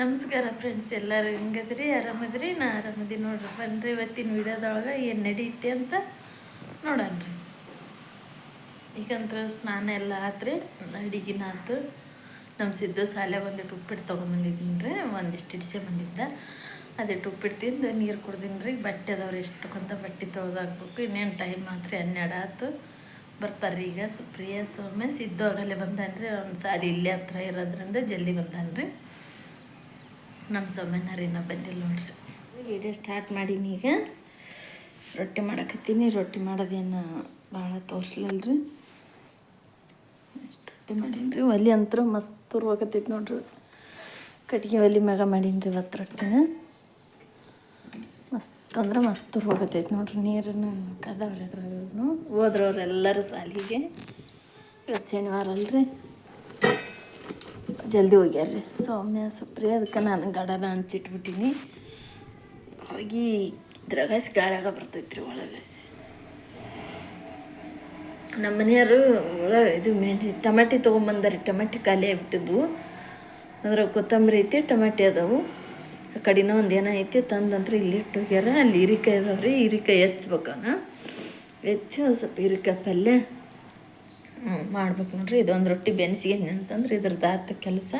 ನಮಸ್ಕಾರ ಫ್ರೆಂಡ್ಸ್ ಎಲ್ಲರೂ ಹೆಂಗದ್ರಿ? ಆರಾಮದ್ರಿ? ನಾ ಆರಾಮದಿ ನೋಡ್ರಿ. ಬನ್ರಿ ಇವತ್ತಿನ ವಿಡಿಯೋದೊಳಗೆ ಏನು ನಡೆಯುತ್ತೆ ಅಂತ ನೋಡಣ್ರಿ ಈಗಂತ್ರ ಸ್ನಾನ ಎಲ್ಲ ಆತ್ರಿ. ಅಡಿಗೆನ ಆತು. ನಮ್ಮ ಸಿದ್ಧ ಸಾಲೆ ಒಂದಿಟ್ಟು ಉಪ್ಪಿಟ್ಟು ತೊಗೊಂಬಂದಿದ್ದೀನಿ ರೀ ಒಂದಿಷ್ಟು ಇಡಿಸೆ ಬಂದಿದ್ದ. ಅದಿಟ್ಟು ಉಪ್ಪಿಟ್ಟು ತಿಂದು ನೀರು ಕುಡ್ದೀನಿ ರೀ ಬಟ್ಟೆ ಅದಾವ್ರಿ ಕೊಂತ ಬಟ್ಟೆ ತೊಳೆದಾಕ್ಬೇಕು. ಇನ್ನೇನು ಟೈಮ್ ಮಾತ್ರ ಹನ್ನೆರಡು ಆತು. ಬರ್ತಾರೆ ಈಗ. ಸುಪ್ರಿಯಾ, ಸೌಮ್ಯ, ಸಿದ್ದು ಆಗಲೇ ಬಂದಾನ್ರಿ. ಒಂದು ಸಾರಿ ಇಲ್ಲೇ ಹತ್ರ ಇರೋದ್ರಿಂದ ಜಲ್ದಿ ಬಂದಾನ್ರಿ. ನಮ್ಮ ಸೊಮ್ಮೆನಾರ ಇನ್ನೂ ಬಂದಿಲ್ಲ ನೋಡ್ರಿ. ವಿಡಿಯೋ ಸ್ಟಾರ್ಟ್ ಮಾಡೀನಿ ಈಗ. ರೊಟ್ಟಿ ಮಾಡಕತ್ತೀನಿ. ರೊಟ್ಟಿ ಮಾಡೋದೇನು ಭಾಳ ತೋರಿಸ್ಲಲ್ರಿ. ಎಷ್ಟು ರೊಟ್ಟಿ ಮಾಡೀನಿ ರೀ ಒಲಿ ಅಂತೂ ಮಸ್ತ್ ತುರ್ವಾಕತ್ತೈತಿ ನೋಡ್ರಿ. ಕಟ್ಗೆ ಒಲಿ ಮ್ಯಾಗ ಮಾಡೀನಿ ರೀ ಇವತ್ತು ರೊಟ್ಟಿನ ಮಸ್ತ್ ಅಂದ್ರೆ ಮಸ್ತ್ ತುರ್ವಾಕತ್ತೈತಿ ನೋಡ್ರಿ. ನೀರನ್ನು ಕದವ್ರಿ ಅದ್ರಾಗೂ ಹೋದ್ರವ್ರು ಎಲ್ಲರೂ ಸಾಲಿಗೆ. ಇವತ್ತು ಶನಿವಾರ ಅಲ್ರಿ. ಜಲ್ದಿ ಹೋಗ್ಯಾರ ರೀ ಸೊ ಸೌಮ್ಯ, ಸುಪ್ರಿಯ, ಅದಕ್ಕೆ ನಾನು ಗಡನ ಹಂಚಿಟ್ಬಿಟ್ಟಿನಿ. ಹೋಗಿ ಇದ್ರಾಗ ಬರ್ತೈತೆ ರೀ ಒಳಗೆ ನಮ್ಮ ಮನೆಯವರು ಒಳ ಇದು ಮೆಣಸಿ ಟಮಾಟಿ ತೊಗೊಂಬಂದಾರಿ ಟಮಾಟಿ ಖಾಲಿ ಆಗಿಬಿಟ್ಟಿದ್ವು. ಅಂದ್ರೆ ಕೊತ್ತಂಬರಿ ಐತಿ, ಟಮಾಟಿ ಅದಾವು. ಆ ಕಡೆನೋ ಒಂದು ಏನೋ ಐತಿ ತಂದಂತ್ರ ಇಲ್ಲಿ ಇಟ್ಟು ಹೋಗ್ಯಾರ. ಅಲ್ಲಿ ಹೀರಿಕಾಯಿ ಅದಾವ್ರಿ. ಹೀರಿಕಾಯಿ ಹೆಚ್ಚಬೇಕನ ಹೆಚ್ಚು ಸ್ವಲ್ಪ ಹೀರಿಕಾಯಿ ಪಲ್ಯ. ಮಾಡ್ಬೇಕು ನೋಡ್ರಿ. ಇದೊಂದು ರೊಟ್ಟಿ ಬೆನ್ಸಿಗೆ ಅಂತಂದ್ರೆ ಇದ್ರದ್ದು ಆತ ಕೆಲಸ.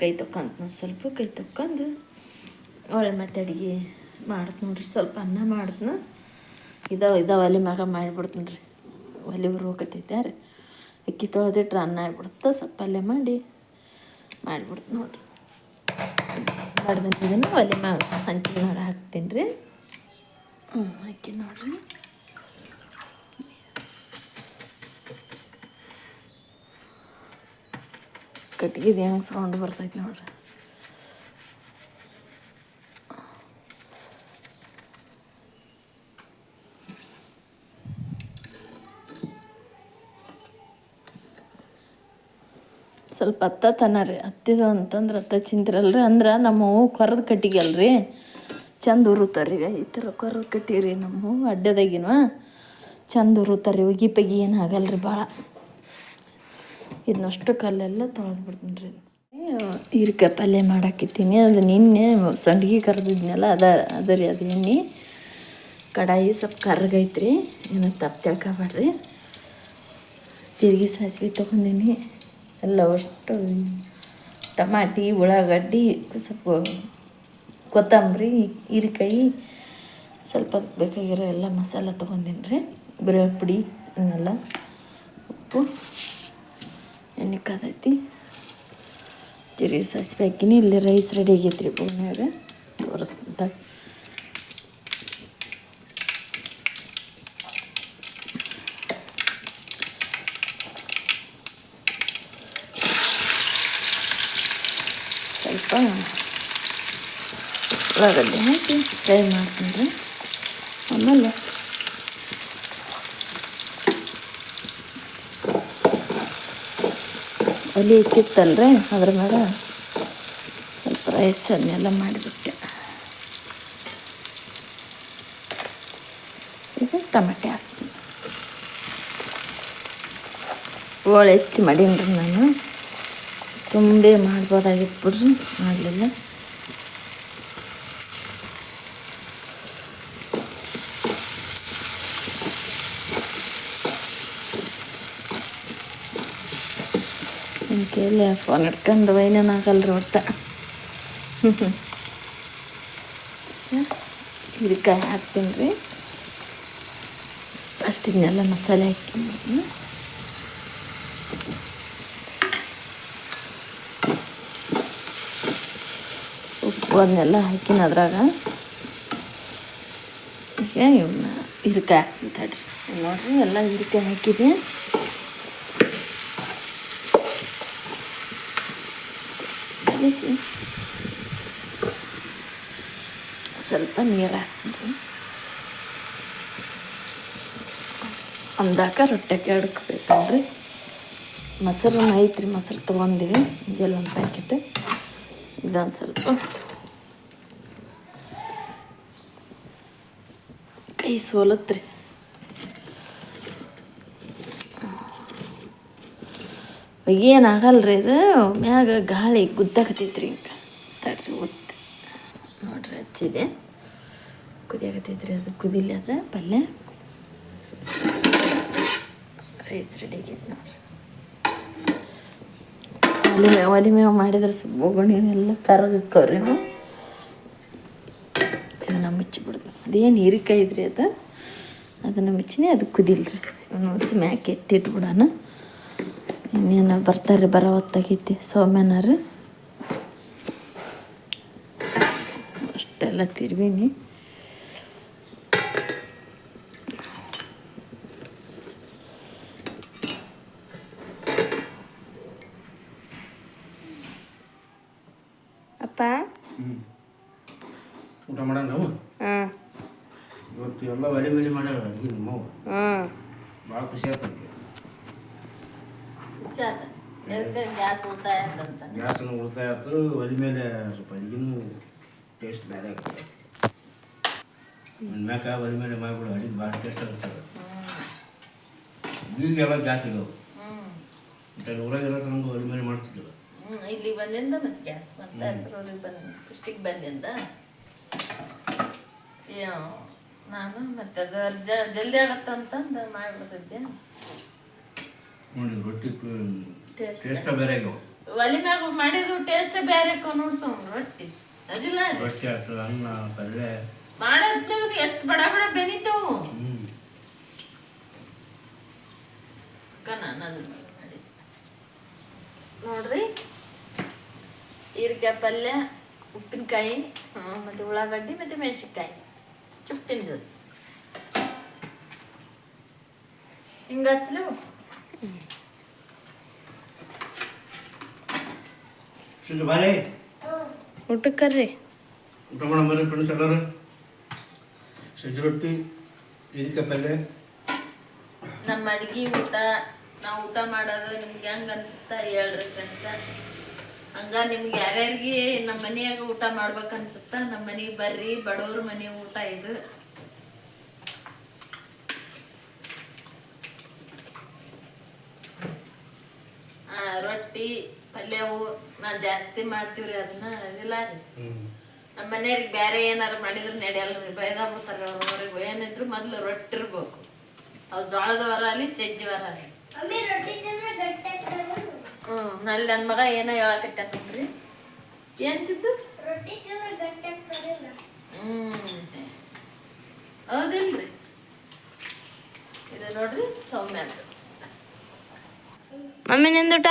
ಕೈ ತೊಕ್ಕಂತ ನಾವು ಸ್ವಲ್ಪ, ಕೈ ತೊಕ್ಕೊಂಡು ಒಳ್ಳೆ ಮತ್ತೆ ಅಡುಗೆ ಮಾಡ್ತು ನೋಡ್ರಿ. ಸ್ವಲ್ಪ ಅನ್ನ ಮಾಡ್ತನ ಇದಾವ ಇದಾವ ಒಲೆ ಮಗ ಮಾಡಿಬಿಡ್ತೀನಿ ರೀ ಒಲೆ ಹೋಗತೈತೆ ರೀ ಅಕ್ಕಿ ತೊಳೆದಿಟ್ರೆ ಅನ್ನ ಆಗ್ಬಿಡುತ್ತೆ ಸ್ವಲ್ಪ ಪಲ್ಯ ಮಾಡಿ ಮಾಡಿಬಿಡ್ತು ನೋಡ್ರಿ. ಮಾಡ್ದಂಗೆ ಇದನ್ನು ಒಲೆ ಮ್ಯಾಗ ಮಾಡಿ ಹಾಕ್ತೀನಿ ರೀ ಹ್ಞೂ ಅಕ್ಕಿ ನೋಡ್ರಿ. ಕಟ್ಗಿದು ಹೆಂಗೆ ಸೌಂಡ್ ಬರ್ತೈತೆ ನೋಡ್ರಿ. ಸ್ವಲ್ಪ ಅತ್ತ ತನ ರೀ ಹತ್ತಿದು ಅಂತಂದ್ರೆ ಹತ್ತ ಚಿಂತಿರಲ್ರಿ, ಅಂದ್ರೆ ನಮ್ಮ ಹೂವು ಕೊರದ ಕಟ್ಟಿಗೆ ಅಲ್ರಿ. ಚಂದ ಉರುತ್ತಾರೀಗ ಈಗ, ಈ ಥರ ಕೊರದ ಕಟ್ಟಿ ರೀ ನಮ್ಮ ಹೂವು ಅಡ್ಡದಾಗಿನವ. ಚಂದ ಉರುತ್ತಾರೀ ಉಗಿ ಪಗಿ ಏನು ಆಗಲ್ರಿ ಭಾಳ ಇದನ್ನಷ್ಟು ಕಲ್ಲೆಲ್ಲ ತೊಳೆದು ಬಿಡ್ತೀನಿ ರೀ ಹೀರಿಕಾಯಿ ಪಲ್ಯ ಮಾಡಾಕಿಟ್ಟಿನಿ. ಅದು ನಿನ್ನೆ ಸಂಡ್ಗಿ ಕರೆದಿದ್ನಲ್ಲ, ಅದ ಅದ ರೀ, ಅದು ಎಣ್ಣೆ. ಕಡಾಯಿ ಸ್ವಲ್ಪ ಕರ್ಗೈತ್ರಿ. ಏನು ತಪ್ಪು ತಿಳ್ಕೊಬೇಡ್ರಿ. ಜೀರಿಗೆ ಸಾಸಿವೆ ತೊಗೊಂಡಿನಿ. ಎಲ್ಲ ಅಷ್ಟು ಟಮಾಟಿ, ಉಳ್ಳಾಗಡ್ಡಿ, ಸ್ವಲ್ಪ ಕೊತ್ತಂಬರಿ ಹೀರಿಕಾಯಿ ಸ್ವಲ್ಪ ಬೇಕಾಗಿರೋ ಎಲ್ಲ ಮಸಾಲೆ ತೊಗೊಂಡಿನಿ ರೀ. ಬರೀ ಪುಡಿ ಅನ್ನೆಲ್ಲ ಉಪ್ಪು. ಎಣ್ಣೆ ಕದೈತಿ. ಜೀರಿಗೆ ಸಾಸಿವೆ ಹಾಕಿನಿ. ಇಲ್ಲಿ ರೈಸ್ ರೆಡಿ ಆಗೈತೆ ರೀ ಭೂಮಿಯಾಗ ತೋರಿಸ್ತ ಸ್ವಲ್ಪ ಉಳ್ಳಾಗಡ್ಡೆ ಹಾಕಿ ಫ್ರೈ ಮಾಡ್ತೀನಿ ರೀ. ಆಮೇಲೆ ಒಲಿ ಇಕ್ಕಿತ್ತಲ್ರಿ ಅದ್ರ ಮೇಲೆ ಸ್ವಲ್ಪ ರೈಸ್ ಅದನ್ನೆಲ್ಲ ಮಾಡಿಬಿಟ್ಟೆ. ಈಗ ಟಮಾಟೆ ಹಾಕ್ತೀನಿ. ಹೋಳು ಹೆಚ್ಚು ಮಾಡೀನಿ ನಾನು ತುಂಬೇ ಮಾಡ್ಬೋದಾಗಿತ್ತು ಬಿಡ್ರಿ, ಮಾಡಲಿಲ್ಲ. ನನ್ನ ಕೈಯಲ್ಲಿ ಫೋನ್ ಹಿಡ್ಕೊಂಡು ವೈನೇನು ಆಗಲ್ರಿ ಒಟ್ಟ. ಹೀರಿಕಾಯಿ ಹಾಕ್ತೀನಿ ರೀ. ಫಸ್ಟ್ ಇದನ್ನೆಲ್ಲ ಮಸಾಲೆ ಹಾಕ್ತೀನಿ ಉಪ್ಪು ಅದನ್ನೆಲ್ಲ ಹಾಕಿನ ಅದ್ರಾಗ. ಇವನ್ನ ಹೀರಿಕಾಯಿ ಹಾಕ್ತೀನಿ ತಡ್ರಿ. ನೋಡ್ರಿ, ಎಲ್ಲ ಹೀರಿಕಾಯಿ ಹಾಕಿದೆ ಕಲಿಸಿ ಸ್ವಲ್ಪ ನೀರು ಹಾಕ್ತೀನಿ. ಅಂದಾಕ ರೊಟ್ಟೆಗೆ ಕೆಡ್ಕಬೇಕಲ್ರಿ ಮೊಸರು ಐತ್ರಿ ಮೊಸರು ತೊಗೊಂಡಿವಿ ಜಲ್ ಒಂದು ಪ್ಯಾಕೆಟ್. ಇದೊಂದು ಸ್ವಲ್ಪ ಕೈ ಸೋಲತ್ರಿ. ಏನಾಗಲ್ರಿ ಇದು? ಮ್ಯಾಗ ಗಾಳಿ ಗುದ್ದಾಕತೈತ್ರಿ ಹಿಂಗೆ ತಡ್ರಿ ಉದ್ದ ನೋಡ್ರಿ ಹಚ್ಚಿದೆ ಕುದಿಯಾಗತ್ತೈತ್ರಿ ಅದು. ಕುದಿಲಿ ಅದ ಪಲ್ಯ. ರೈಸ್ ರೆಡಿ ಆಗೈತೆ ನೋಡ್ರಿ. ಒಲಿ ಮೇವು ಒಲಿ ಮೇವು ಮಾಡಿದ್ರೆ ಎಲ್ಲ ಕರಗಕ್ಕವ್ರಿ ಅವು ಇದನ್ನು ಮುಚ್ಚಿಬಿಡ್ದು. ಅದೇನು ಹೀರಿಕಾಯಿ ಇದ್ರಿ ಅದು? ಅದನ್ನು ಮುಚ್ಚಿನಿ, ಅದು ಕುದಿಲ್ರಿ. ಇವನು ಹೊಸಿ ಮ್ಯಾಕೆ ಎತ್ತಿಟ್ಬಿಡೋಣ ಇನ್ನೇನು ಬರ್ತಾರೆ ಬರೋ ಹೊತ್ತಾಗೈತಿ ಸೋಮ್ಯನಾರ? ಅಷ್ಟೆಲ್ಲ ತಿರ್ವೀನಿ ಅಪ್ಪ? ಊಟ ಮಾಡೋಣ ನಾವು ಇವತ್ತು ಎಲ್ಲ ಒಲೆ ಒಲೆ ಮಾಡ್ಯಾರ ಅಡುಗೆ ನಿಮ್ಮವು ಹ್ಞೂ ಭಾಳ ಖುಷಿ ಆಯ್ತು ಗ್ಯಾಸ್ ಉಳಿತಾಯ ಅಂತ ಗ್ಯಾಸನ್ನು ಉಳಿತಾಯ ಆಯ್ತು ಒಲೆ ಮೇಲೆ ಸ್ವಲ್ಪ ಅಡಿಗೆನೂ ಟೇಸ್ಟ್ ಬೇರೆ ಆಗ್ತದೆ ಮ್ಯಾಕ ಒಲೆ ಮೇಲೆ ಮಾಡಿಬಿಡು ಅಡಿಗೆ ಭಾಳ ಟೇಸ್ಟ್ ಆಗ್ತದೆ ಈಗೆಲ್ಲ ಗ್ಯಾಸ್ ಇದಾವೆ? ಮತ್ತೆ ಊರಾಗ ಇರೋ ನಮ್ಗೆ ಒಲೆ ಮೇಲೆ ಮಾಡ್ತಿದ್ದಿಲ್ಲ. ಇಲ್ಲಿ ಬಂದಿಂದ ಮತ್ತೆ ಗ್ಯಾಸ್ ಮತ್ತೆ ಹೆಸರೂರಿಗೆ ಬಂದ ಪುಷ್ಟಿಗೆ ಬಂದಿಂದ. ನಾನು ಮತ್ತೆ ಅದು ಅರ್ಜ ಜಲ್ದಿ ಆಗತ್ತಂತಂದು ಮಾಡಿಬಿಡ್ತಿದ್ದೆ. ನೋಡಿ ರೊಟ್ಟಿ ಟೇಸ್ಟ್ ಬೇರೆ. ಆಗ್ಯಾವ ಒಲಿ ಮ್ಯಾಗ ಮಾಡಿದ್ದು ಟೇಸ್ಟ್ ಬೇರೆ ನೋಡ್ಸೋ ರೊಟ್ಟಿ. ಅದಿಲ್ಲ. ರೊಟ್ಟಿ ಆಗ್ತದ ಅನ್ನ ಪಲ್ಯ. ಮಾಡದ್ನಾಗ ಎಷ್ಟು ಬಡ ಬಡ ಬೆನಿತವು ನೋಡ್ರಿ. ಹೀರಿಕಾಯಿ ಪಲ್ಯ ಉಪ್ಪಿನಕಾಯಿ ಮತ್ತೆ ಉಳ್ಳಾಗಡ್ಡಿ ಮತ್ತು ಮೆಣಸಿನ್ಕಾಯಿ. ಚುಪ್ಪಿಂದು ಹಿಂಗೆ ಹಚ್ಚಲು ಸುಟ್ಟು ಊಟಕ್ಕೆ ಊಟಕ್ಕರ್ರಿ? ಊಟ ಮಾಡೋಣ ಬರ್ರಿ ಫ್ರೆಂಡ್ಸ್ ಎಲ್ಲರೂ. ಸಜ್ಜಿ ರೊಟ್ಟಿ ಹೀರಿಕಾಯಿ ಪಲ್ಯ ನಮ್ಮ ಅಡ್ಗೆ ಊಟ ನಾವು ಊಟ ಮಾಡೋದು ನಿಮ್ಗೆ ಹೆಂಗೆ ಅನಿಸುತ್ತಾ ಹೇಳ್ರಿ ಫ್ರೆಂಡ್ಸ ಹಂಗ ನಿಮ್ಗೆ ಯಾರ್ಯಾರಿಗೆ ನಮ್ಮ ಮನೆಯಾಗ ಊಟ ಮಾಡ್ಬೇಕು ಅನ್ಸುತ್ತಾ ನಮ್ಮ ಮನೆಗೆ ಬರ್ರಿ ಬಡವ್ರ ಮನೆ ಊಟ ಇದು ಆ, ರೊಟ್ಟಿ ಪಲ್ಯವು ನಾವು ಜಾಸ್ತಿ ಮಾಡ್ತೀವ್ರಿ ಅದನ್ನ ಇಲ್ಲ ರೀ. ನಮ್ಮ ಮನೆಯವ್ರಿಗೆ ಬೇರೆ ಏನಾರು ಮಾಡಿದ್ರೆ ನಡೆಯಲ್ಲ ರೀ ಬೈದ ಬಿಡ್ತಾರೆ ಅವ್ರಿಗೆ. ಏನಿದ್ರು ಮೊದಲು ರೊಟ್ಟಿ ಇರ್ಬೇಕು. ಅವು ಜೋಳದ ವರ ಅಲ್ಲಿ ಚಜ್ಜಿ ವರ ಅಲ್ಲಿ ಹ್ಞೂ ಅಲ್ಲಿ ನನ್ನ ಮಗ ಏನೋ ಹೇಳಕತ್ತಾನ ನೋಡ್ರಿ ಏನು ಸಿದ್ದು? ಹ್ಞೂ ಹೌದಿಲ್ರಿ. ಇದು ನೋಡ್ರಿ ಸೌಮ್ಯ ಅಂತ. ಮಮ್ಮಿ ನಿಂದುಟ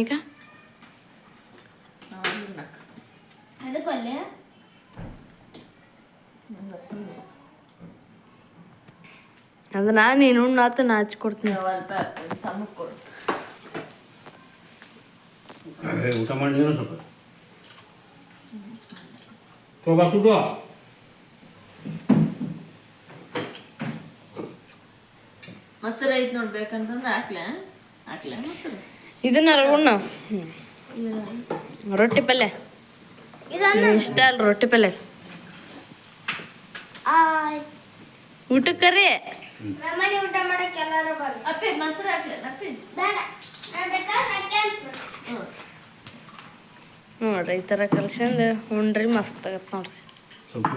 ಈಗ ಅದು ನಾನು ನೀನು ಉಣ್ಣಾತ ನಾ ಹಚ್ಕೊಡ್ತೀನಿ. ಊಟ ಮಾಡಿ ಸ್ವಲ್ಪ ಹೋಗ ಸುಟ್ಟು ಮೊಸರು ಐತೆ ನೋಡ್ಬೇಕಂತಂದ್ರೆ ಹಾಕ್ಲೆ ಹಾಕ್ಲೆ ಮೊಸರು. ಇದನ್ನ ಉಣ್ಣು. ರೊಟ್ಟಿ ಪಲ್ಯ. ಇಷ್ಟ ಅಲ್ಲ ರೊಟ್ಟಿ ಪಲ್ಯ. ಊಟಕ್ಕರಿ ಊಟ ಮಾಡಕ್ಕೆ ಎಲ್ಲರೂ ಬರ್ರಿ. ಅಪ್ಪಿ ಮೊಸರು ಹಾಕ್ಲೆ ಬೇಡ ನೋಡ್ರಿ ಈ ಥರ ಕಲ್ಸ್ಯಂದು ಉಂಡ್ರಿ ಮಸ್ತ್ ಆಗತ್ತೆ ನೋಡ್ರಿ. ಸ್ವಲ್ಪ